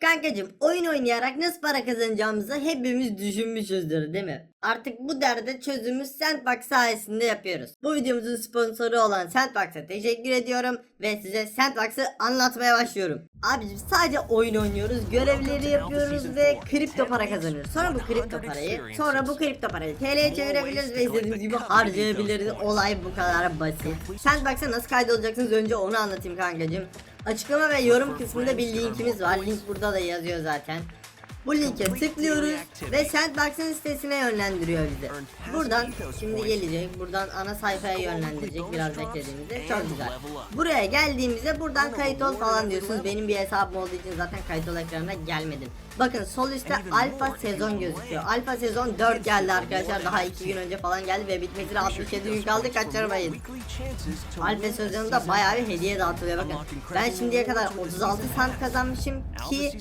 Kankacım oyun oynayarak nasıl para kazanacağımızı hepimiz düşünmüşüzdür değil mi? Artık bu derde çözümü Sandbox sayesinde yapıyoruz. Bu videomuzun sponsoru olan Sandbox'a teşekkür ediyorum ve size Sandbox'ı anlatmaya başlıyorum. Abicim sadece oyun oynuyoruz, görevleri yapıyoruz ve kripto para kazanıyoruz. Sonra bu kripto parayı, sonra bu kripto parayı TL'ye çevirebiliriz ve istediğimiz gibi harcayabiliriz. Olay bu kadar basit. Sandbox'a nasıl kaydolacaksınız önce onu anlatayım kankacım. Açıklama ve yorum kısmında bir linkimiz var. Link burada da yazıyor zaten. Bu linke tıklıyoruz ve Sandbox'ın sitesine yönlendiriyor bizi. Buradan şimdi gelecek. Buradan ana sayfaya yönlendirecek biraz beklediğimizde. Çok güzel. Buraya geldiğimizde buradan kayıt ol falan diyorsunuz. Benim bir hesabım olduğu için zaten kayıt ol ekranına gelmedim. Bakın sol üstte alfa sezon gözüküyor. Alfa sezon 4 geldi arkadaşlar. Daha 2 gün önce falan geldi ve bitmesine 67 gün kaldı. Kaçırmayın. Alfa sezonunda bayağı bir hediye dağıtılıyor bakın. Ben şimdiye kadar 36 sant kazanmışım ki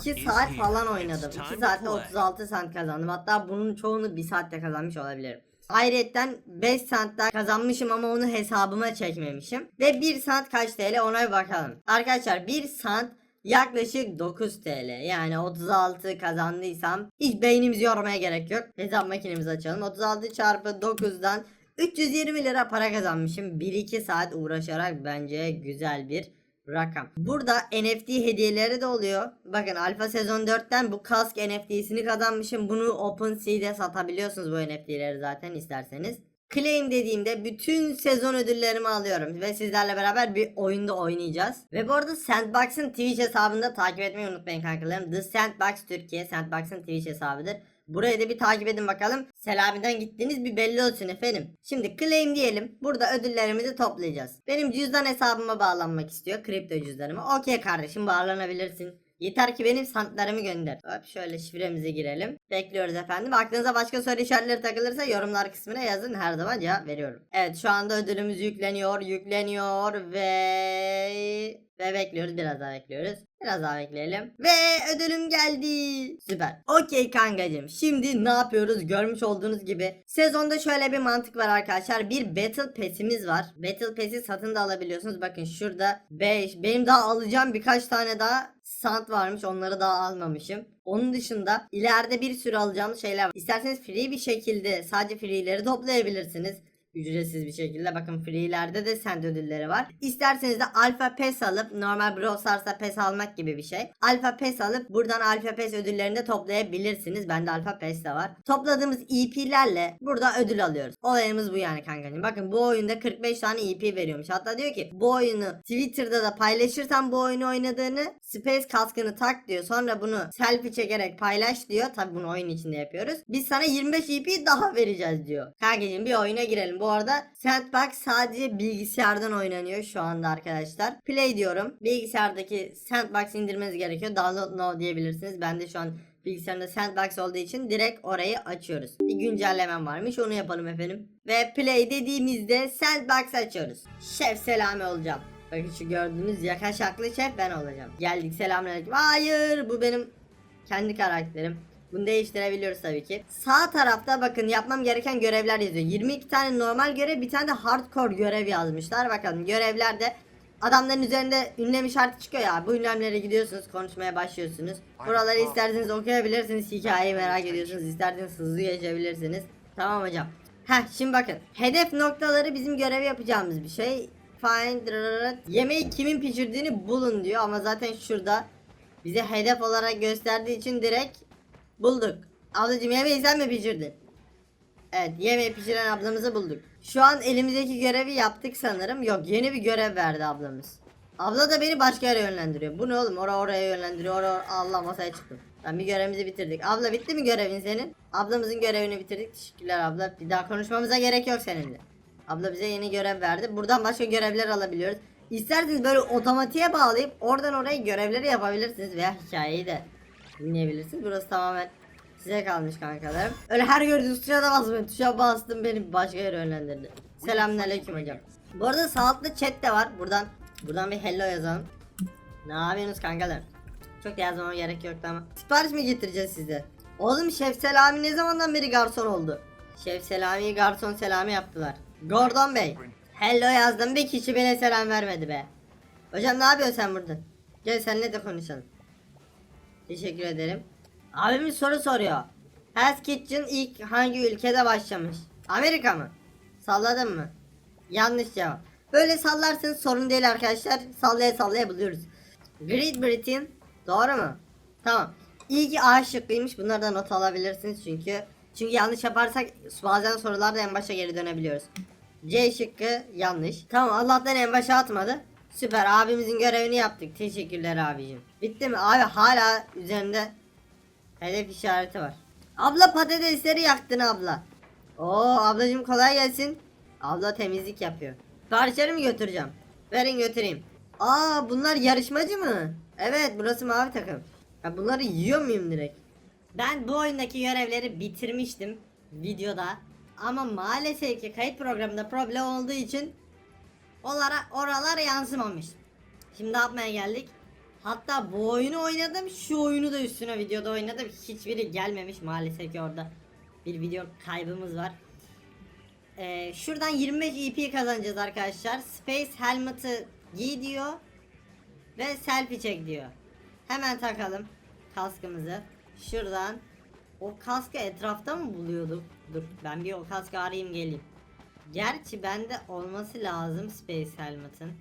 2 saat falan oynadım. 2 saatte 36 sant kazandım. Hatta bunun çoğunu 1 saatte kazanmış olabilirim. Ayrıca 5 sant daha kazanmışım ama onu hesabıma çekmemişim. Ve 1 sant kaç TL ona bir bakalım. Arkadaşlar 1 sant yaklaşık 9 TL. Yani 36 kazandıysam hiç beynimizi yormaya gerek yok. Hesap makinemizi açalım. 36 çarpı 9'dan 320 lira para kazanmışım. 1-2 saat uğraşarak bence güzel bir rakam. Burada NFT hediyeleri de oluyor. Bakın Alfa sezon 4'ten bu kask NFT'sini kazanmışım. Bunu OpenSea'de satabiliyorsunuz bu NFT'leri zaten isterseniz. Claim dediğimde bütün sezon ödüllerimi alıyorum ve sizlerle beraber bir oyunda oynayacağız. Ve bu arada Sandbox'ın Twitch hesabında takip etmeyi unutmayın kankalarım. The Sandbox Türkiye Sandbox'ın Twitch hesabıdır. Burayı da bir takip edin bakalım. Selami'den gittiğiniz bir belli olsun efendim. Şimdi claim diyelim. Burada ödüllerimizi toplayacağız. Benim cüzdan hesabıma bağlanmak istiyor. Kripto cüzdanıma. Okey kardeşim bağlanabilirsin. Yeter ki benim santlarımı gönder. Hop şöyle şifremize girelim. Bekliyoruz efendim. Aklınıza başka soru işaretleri takılırsa yorumlar kısmına yazın. Her zaman cevap veriyorum. Evet şu anda ödülümüz yükleniyor. Yükleniyor ve... Ve bekliyoruz. Biraz daha bekliyoruz. Biraz daha bekleyelim. Ve ödülüm geldi. Süper. Okey kankacım. Şimdi ne yapıyoruz? Görmüş olduğunuz gibi. Sezonda şöyle bir mantık var arkadaşlar. Bir Battle Pass'imiz var. Battle Pass'i satın da alabiliyorsunuz. Bakın şurada 5. Benim daha alacağım birkaç tane daha sant varmış. Onları daha almamışım. Onun dışında ileride bir sürü alacağımız şeyler var. İsterseniz free bir şekilde sadece free'leri toplayabilirsiniz ücretsiz bir şekilde. Bakın free'lerde de send ödülleri var. İsterseniz de alfa pes alıp normal Brawl Stars'ta pes almak gibi bir şey. Alfa pes alıp buradan alfa pes ödüllerini de toplayabilirsiniz. Bende alfa pes de var. Topladığımız EP'lerle burada ödül alıyoruz. Olayımız bu yani kankacığım. Bakın bu oyunda 45 tane EP veriyormuş. Hatta diyor ki bu oyunu Twitter'da da paylaşırsan bu oyunu oynadığını Space kaskını tak diyor. Sonra bunu selfie çekerek paylaş diyor. Tabi bunu oyun içinde yapıyoruz. Biz sana 25 EP daha vereceğiz diyor. Kankacığım bir oyuna girelim. Bu arada Sandbox sadece bilgisayardan oynanıyor şu anda arkadaşlar. Play diyorum. Bilgisayardaki Sandbox indirmeniz gerekiyor. Download now diyebilirsiniz. Ben de şu an bilgisayarımda Sandbox olduğu için direkt orayı açıyoruz. Bir güncellemem varmış onu yapalım efendim. Ve play dediğimizde Sandbox açıyoruz. Şef Selami olacağım. Bakın şu gördüğünüz yakaşaklı şef ben olacağım. Geldik selamünaleyküm. Hayır bu benim kendi karakterim. Bunu değiştirebiliyoruz tabii ki. Sağ tarafta bakın yapmam gereken görevler yazıyor. 22 tane normal görev bir tane de hardcore görev yazmışlar. Bakalım görevlerde adamların üzerinde ünlem işareti çıkıyor ya. Bu ünlemlere gidiyorsunuz konuşmaya başlıyorsunuz. Buraları isterseniz okuyabilirsiniz. Hikayeyi merak ediyorsunuz. isterseniz hızlı geçebilirsiniz. Tamam hocam. Heh şimdi bakın. Hedef noktaları bizim görev yapacağımız bir şey. Find yemeği kimin pişirdiğini bulun diyor ama zaten şurada bize hedef olarak gösterdiği için direkt bulduk. Ablacım yemeği sen mi pişirdin? Evet yemeği pişiren ablamızı bulduk. Şu an elimizdeki görevi yaptık sanırım. Yok yeni bir görev verdi ablamız. Abla da beni başka yere yönlendiriyor. Bu ne oğlum? Oraya oraya yönlendiriyor. Oraya Allah masaya çıktım. Ben bir görevimizi bitirdik. Abla bitti mi görevin senin? Ablamızın görevini bitirdik. Teşekkürler abla. Bir daha konuşmamıza gerek yok seninle. Abla bize yeni görev verdi. Buradan başka görevler alabiliyoruz. İsterseniz böyle otomatiğe bağlayıp oradan oraya görevleri yapabilirsiniz veya hikayeyi de dinleyebilirsiniz. Burası tamamen size kalmış kankalarım. Öyle her gördüğünüz tuşa da basmayın. Tuşa bastım beni başka yere yönlendirdi. Selamünaleyküm hocam. Bu arada sağ altta chat de var. Buradan buradan bir hello yazalım. Ne yapıyorsunuz kankalar? Çok yazmama gerek yoktu ama. Sipariş mi getireceğiz size? Oğlum Şef Selami ne zamandan beri garson oldu? Şef Selami'yi garson Selami yaptılar. Gordon Bey. Hello yazdım bir kişi bile selam vermedi be. Hocam ne yapıyorsun sen burada? Gel seninle de konuşalım. Teşekkür ederim. Abimiz soru soruyor. Hell's Kitchen ilk hangi ülkede başlamış? Amerika mı? Salladın mı? Yanlış cevap. Böyle sallarsanız sorun değil arkadaşlar. Sallaya sallaya buluyoruz. Great Britain. Doğru mu? Tamam. İyi ki A şıkkıymış. Bunlardan not alabilirsiniz çünkü. Çünkü yanlış yaparsak bazen sorularda en başa geri dönebiliyoruz. C şıkkı yanlış. Tamam Allah'tan en başa atmadı. Süper abimizin görevini yaptık. Teşekkürler abicim. Bitti mi? Abi hala üzerinde hedef işareti var. Abla patatesleri yaktın abla. Oo ablacım kolay gelsin. Abla temizlik yapıyor. Siparişleri mi götüreceğim? Verin götüreyim. Aa bunlar yarışmacı mı? Evet burası mavi takım. Ya bunları yiyor muyum direkt? Ben bu oyundaki görevleri bitirmiştim videoda. Ama maalesef ki kayıt programında problem olduğu için Olara, oralar yansımamış. Şimdi ne yapmaya geldik? Hatta bu oyunu oynadım. Şu oyunu da üstüne videoda oynadım. Hiçbiri gelmemiş maalesef ki orada. Bir video kaybımız var. Ee, şuradan 25 EP kazanacağız arkadaşlar. Space Helmet'ı giy diyor. Ve selfie çek diyor. Hemen takalım kaskımızı. Şuradan. O kaskı etrafta mı buluyorduk? Dur ben bir o kaskı arayayım geleyim. Gerçi bende olması lazım Space Helmet'ın.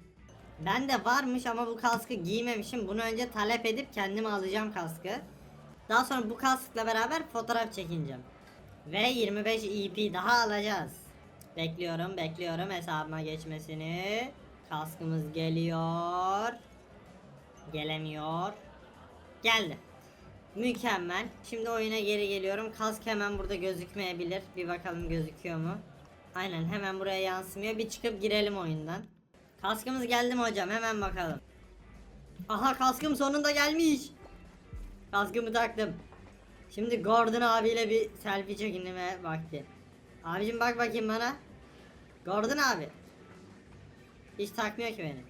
Bende varmış ama bu kaskı giymemişim. Bunu önce talep edip kendime alacağım kaskı. Daha sonra bu kaskla beraber fotoğraf çekineceğim. Ve 25 EP daha alacağız. Bekliyorum, bekliyorum hesabıma geçmesini. Kaskımız geliyor. Gelemiyor. Geldi. Mükemmel. Şimdi oyuna geri geliyorum. Kask hemen burada gözükmeyebilir. Bir bakalım gözüküyor mu? Aynen hemen buraya yansımıyor. Bir çıkıp girelim oyundan. Kaskımız geldi mi hocam? Hemen bakalım. Aha kaskım sonunda gelmiş. Kaskımı taktım. Şimdi Gordon abiyle bir selfie çekinme vakti. Abicim bak bakayım bana. Gordon abi. Hiç takmıyor ki beni.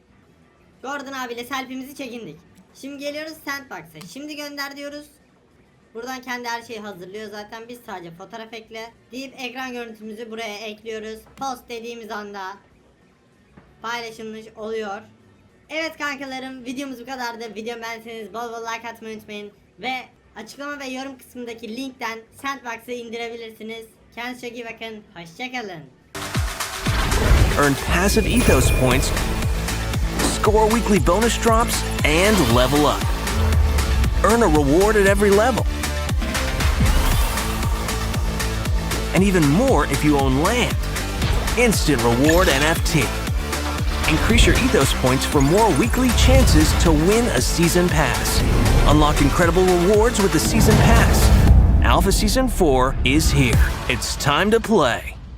Gordon abiyle selfie'mizi çekindik. Şimdi geliyoruz Sandbox'a. Şimdi gönder diyoruz. Buradan kendi her şeyi hazırlıyor zaten biz sadece fotoğraf ekle deyip ekran görüntümüzü buraya ekliyoruz. Post dediğimiz anda paylaşılmış oluyor. Evet kankalarım videomuz bu kadardı. Videomu beğenseniz bol bol like atmayı unutmayın. Ve açıklama ve yorum kısmındaki linkten Sandbox'ı indirebilirsiniz. Kendinize çok iyi bakın. Hoşçakalın. earn passive ethos points, score weekly bonus drops, and level up. Earn a reward at every level. And even more if you own land. Instant reward NFT. Increase your ethos points for more weekly chances to win a season pass. Unlock incredible rewards with the season pass. Alpha Season 4 is here. It's time to play.